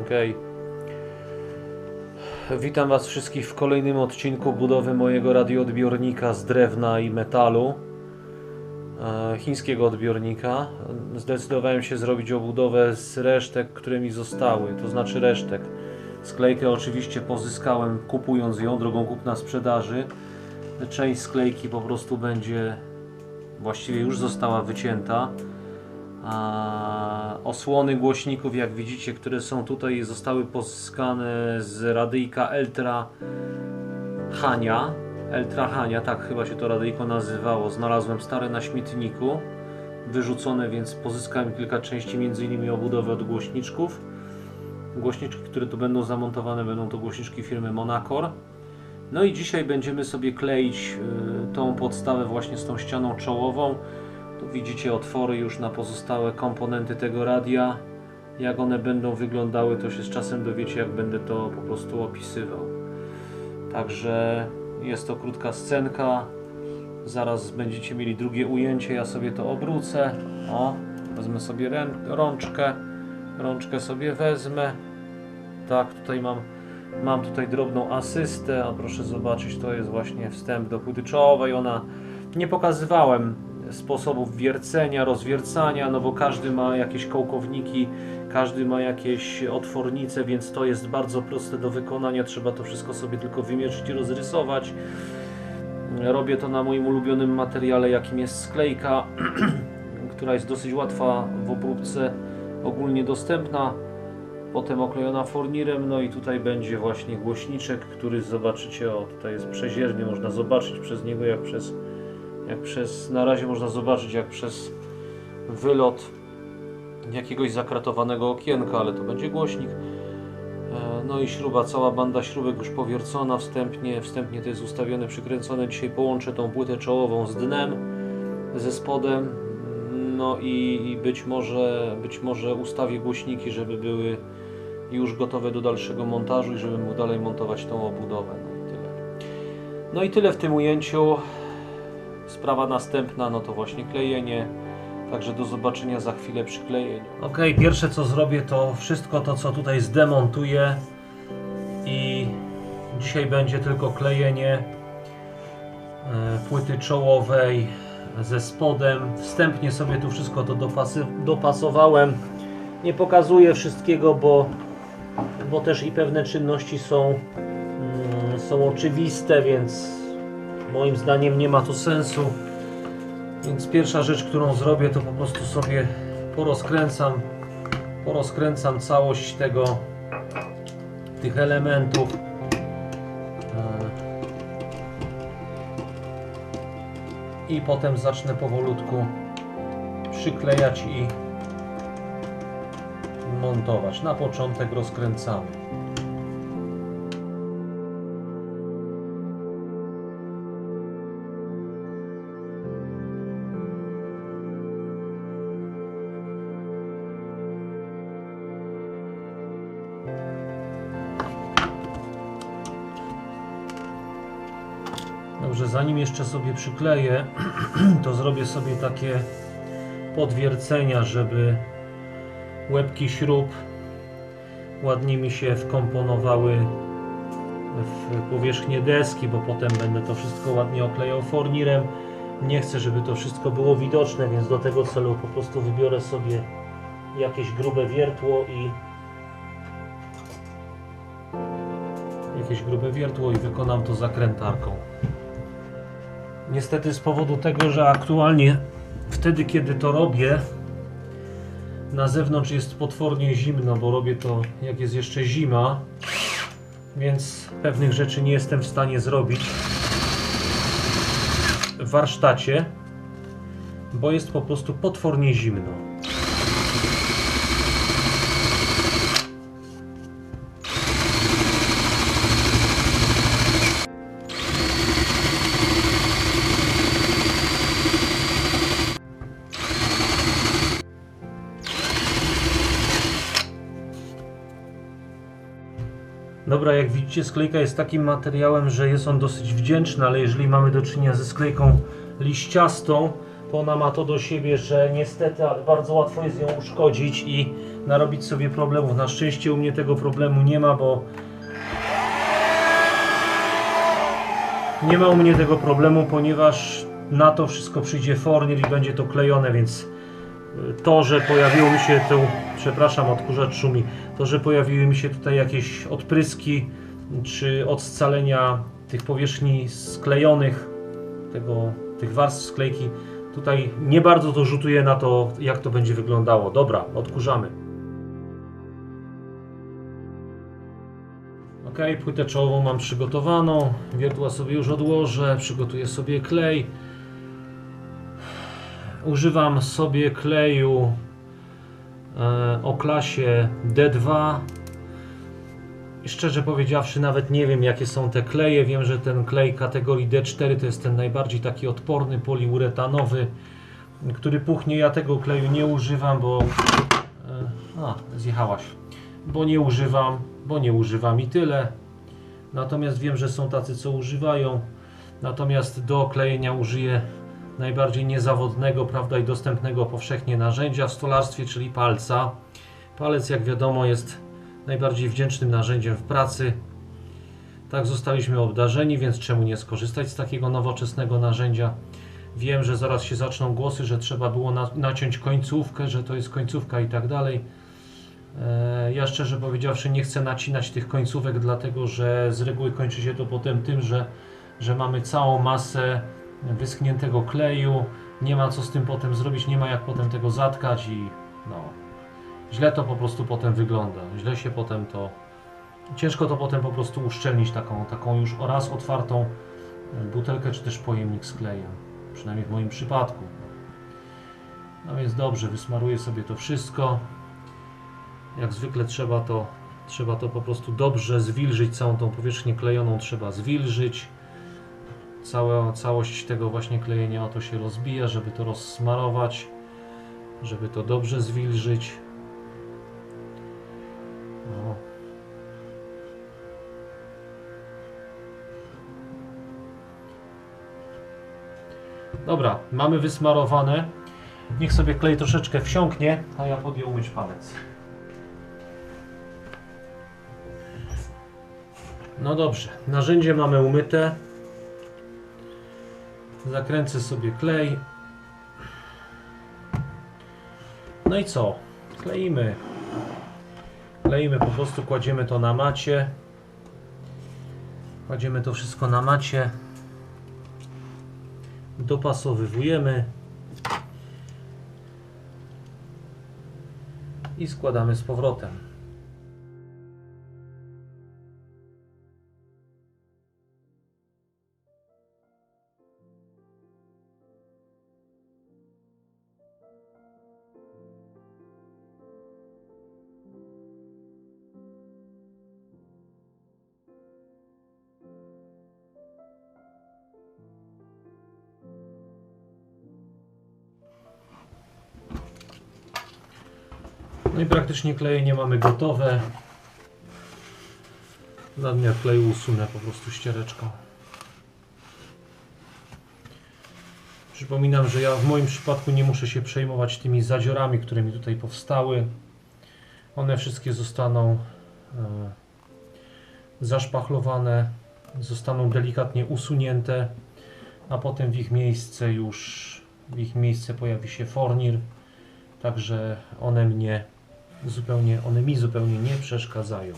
Okej. Witam Was wszystkich w kolejnym odcinku budowy mojego radioodbiornika z drewna i metalu. E, Chińskiego odbiornika. Zdecydowałem się zrobić obudowę z resztek, które mi zostały, to znaczy resztek. Sklejkę oczywiście pozyskałem kupując ją drogą kupna sprzedaży. Część sklejki po prostu będzie, właściwie już została wycięta. A osłony głośników, jak widzicie, które są tutaj, zostały pozyskane z radyjka Eltra Hania. Eltra Hania, tak chyba się to radyjko nazywało. Znalazłem stare na śmietniku, wyrzucone, więc pozyskałem kilka części, między innymi obudowę od głośniczków. Głośniczki, które tu będą zamontowane, będą to głośniczki firmy Monacor. No i dzisiaj będziemy sobie kleić y, tą podstawę właśnie z tą ścianą czołową. Tu widzicie otwory już na pozostałe komponenty tego radia. Jak one będą wyglądały, to się z czasem dowiecie, jak będę to po prostu opisywał. Także jest to krótka scenka. Zaraz będziecie mieli drugie ujęcie. Ja sobie to obrócę. O, wezmę sobie rączkę. Rączkę sobie wezmę. Tak, tutaj mam, mam tutaj drobną asystę. A proszę zobaczyć, to jest właśnie wstęp do płyty czołowej. Ona nie pokazywałem sposobów wiercenia, rozwiercania, no bo każdy ma jakieś kołkowniki, każdy ma jakieś otwornice, więc to jest bardzo proste do wykonania. Trzeba to wszystko sobie tylko wymierzyć i rozrysować. Robię to na moim ulubionym materiale, jakim jest sklejka, która jest dosyć łatwa w obróbce, ogólnie dostępna. Potem oklejona fornirem, no i tutaj będzie właśnie głośniczek, który zobaczycie, o tutaj jest przezierny, można zobaczyć przez niego jak przez jak przez, na razie można zobaczyć jak przez wylot jakiegoś zakratowanego okienka, ale to będzie głośnik. E, No i śruba, cała banda śrubek już powiercona wstępnie, wstępnie to jest ustawione, przykręcone. Dzisiaj połączę tą płytę czołową z dnem, ze spodem, no i, i być może, być może ustawię głośniki, żeby były już gotowe do dalszego montażu i żebym mógł dalej montować tą obudowę. No i tyle. No i tyle w tym ujęciu. Sprawa następna, no to właśnie klejenie. Także do zobaczenia za chwilę przy klejeniu. Ok, pierwsze co zrobię to wszystko to co tutaj zdemontuję i dzisiaj będzie tylko klejenie e, płyty czołowej ze spodem. Wstępnie sobie tu wszystko to dopasowałem. Nie pokazuję wszystkiego, bo, bo też i pewne czynności są, mm, są oczywiste, więc Moim zdaniem nie ma to sensu. Więc pierwsza rzecz, którą zrobię, to po prostu sobie porozkręcam, porozkręcam całość tego, tych elementów. E, I potem zacznę powolutku przyklejać i montować. Na początek rozkręcamy. Zanim jeszcze sobie przykleję, to zrobię sobie takie podwiercenia, żeby łebki śrub ładnie mi się wkomponowały w powierzchnię deski, bo potem będę to wszystko ładnie oklejał fornirem. Nie chcę, żeby to wszystko było widoczne, więc do tego celu po prostu wybiorę sobie jakieś grube wiertło i jakieś grube wiertło i wykonam to zakrętarką. Niestety z powodu tego, że aktualnie wtedy kiedy to robię na zewnątrz jest potwornie zimno, bo robię to jak jest jeszcze zima, więc pewnych rzeczy nie jestem w stanie zrobić w warsztacie, bo jest po prostu potwornie zimno. Dobra, jak widzicie, sklejka jest takim materiałem, że jest on dosyć wdzięczny, ale jeżeli mamy do czynienia ze sklejką liściastą, to ona ma to do siebie, że niestety, ale bardzo łatwo jest ją uszkodzić i narobić sobie problemów. Na szczęście u mnie tego problemu nie ma, bo nie ma u mnie tego problemu, ponieważ na to wszystko przyjdzie fornier i będzie to klejone, więc to, że pojawiło mi się tu, przepraszam, odkurzacz szumi, to, że pojawiły mi się tutaj jakieś odpryski, czy od scalenia tych powierzchni sklejonych, tego, tych warstw sklejki, tutaj nie bardzo to rzutuje na to, jak to będzie wyglądało. Dobra, odkurzamy. Ok, płytę czołową mam przygotowaną, wiertła sobie już odłożę, przygotuję sobie klej. Używam sobie kleju o klasie D2. I szczerze powiedziawszy, nawet nie wiem jakie są te kleje. Wiem, że ten klej kategorii D4 to jest ten najbardziej taki odporny poliuretanowy, który puchnie. Ja tego kleju nie używam, bo. e, A, zjechałaś. Bo nie używam, bo nie używam i tyle. Natomiast wiem, że są tacy, co używają. Natomiast do klejenia użyję najbardziej niezawodnego, prawda, i dostępnego powszechnie narzędzia w stolarstwie, czyli palca. Palec, jak wiadomo, jest najbardziej wdzięcznym narzędziem w pracy. Tak zostaliśmy obdarzeni, więc czemu nie skorzystać z takiego nowoczesnego narzędzia? Wiem, że zaraz się zaczną głosy, że trzeba było na, naciąć końcówkę, że to jest końcówka i tak dalej. E, Ja szczerze powiedziawszy nie chcę nacinać tych końcówek, dlatego że z reguły kończy się to potem tym, że, że mamy całą masę wyschniętego kleju, nie ma co z tym potem zrobić, nie ma jak potem tego zatkać i no, źle to po prostu potem wygląda, źle się potem to, ciężko to potem po prostu uszczelnić taką, taką już raz otwartą e, butelkę czy też pojemnik z klejem, przynajmniej w moim przypadku. No więc dobrze, wysmaruję sobie to wszystko. Jak zwykle trzeba to, trzeba to po prostu dobrze zwilżyć, całą tą powierzchnię klejoną trzeba zwilżyć. Całe, całość tego właśnie klejenia o to się rozbija, żeby to rozsmarować, żeby to dobrze zwilżyć. No. Dobra, mamy wysmarowane. Niech sobie klej troszeczkę wsiąknie, a ja podję umyć palec. No dobrze, narzędzie mamy umyte. Zakręcę sobie klej. No i co? Kleimy. Kleimy, po prostu kładziemy to na macie. Kładziemy to wszystko na macie. Dopasowywujemy. I składamy z powrotem. No i praktycznie klejenie mamy gotowe. Nadmiar kleju usunę po prostu ściereczką. Przypominam, że ja w moim przypadku nie muszę się przejmować tymi zadziorami, które mi tutaj powstały. One wszystkie zostaną e, zaszpachlowane, zostaną delikatnie usunięte, a potem w ich miejsce już w ich miejsce pojawi się fornir. Także one mnie zupełnie, one mi zupełnie nie przeszkadzają.